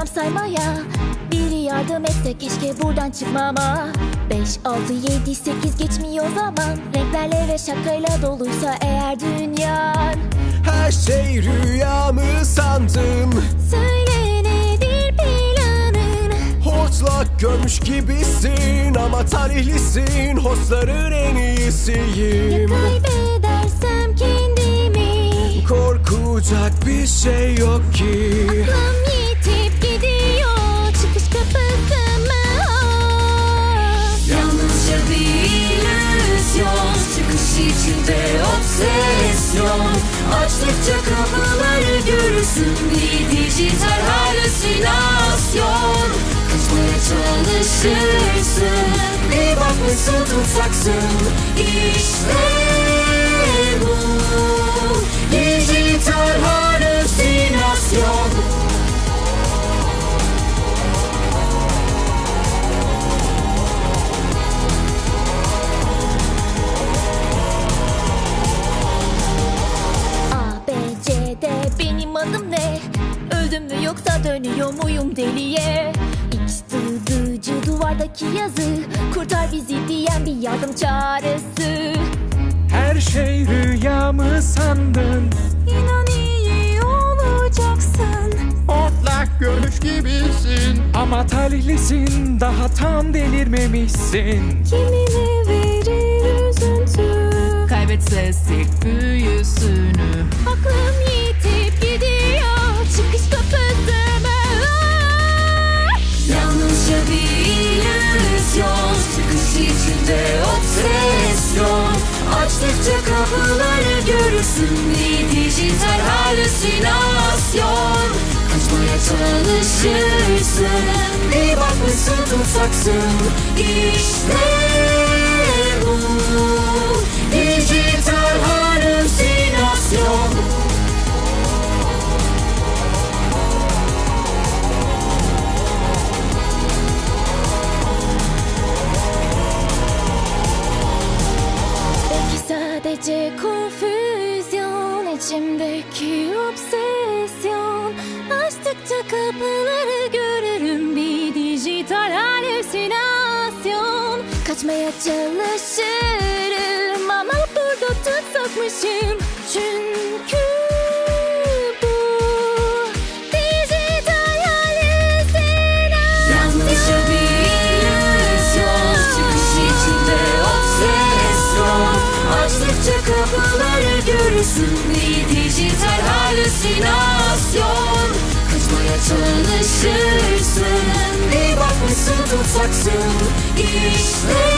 devam saymaya. Biri yardım etse keşke buradan çıkmama. 5, 6, 7, 8 geçmiyor zaman. Renklerle ve şakayla doluysa eğer dünyan. Her şey rüya mı sandım Söyle nedir planın. Hortlak görmüş gibisin Ama talihlisin Hostların en Ya iyisiyim kaybedersem kendimi. Korkacak bir şey yok ki içinde obsesyon. Açtıkça kapıları görürsün Bir dijital halüsinasyon. Kaçmaya çalışırsın Bir bakmışsın tutsaksın. İşte benim adım ne? Öldüm mü yoksa dönüyor muyum deliye? C duvardaki yazı Kurtar bizi diyen bir yardım çağrısı Her şey rüya mı sandın? İnan iyi olacaksın Otlak görmüş gibisin Ama talihlisin daha tam delirmemişsin Kimine verir üzüntü Kaybetse tek büyüsünü Aklım kapıları görürsün. Bir dijital halüsinasyon. Kaçmaya çalışırsın. Bir bakmışsın tutsaksın. İşte bu Açtıkça kapıları görürüm bir dijital halüsinasyon. Kaçmaya çalışırım ama burada tutsakmışım Çünkü bu dijital halüsinasyon. Yalnızca bir illüzyon. Çıkış içinde obsesyon. Açtıkça kapıları görürsün Bir dijital halüsinasyon çalışırsın Bir bakmışsın tutsaksın. İşte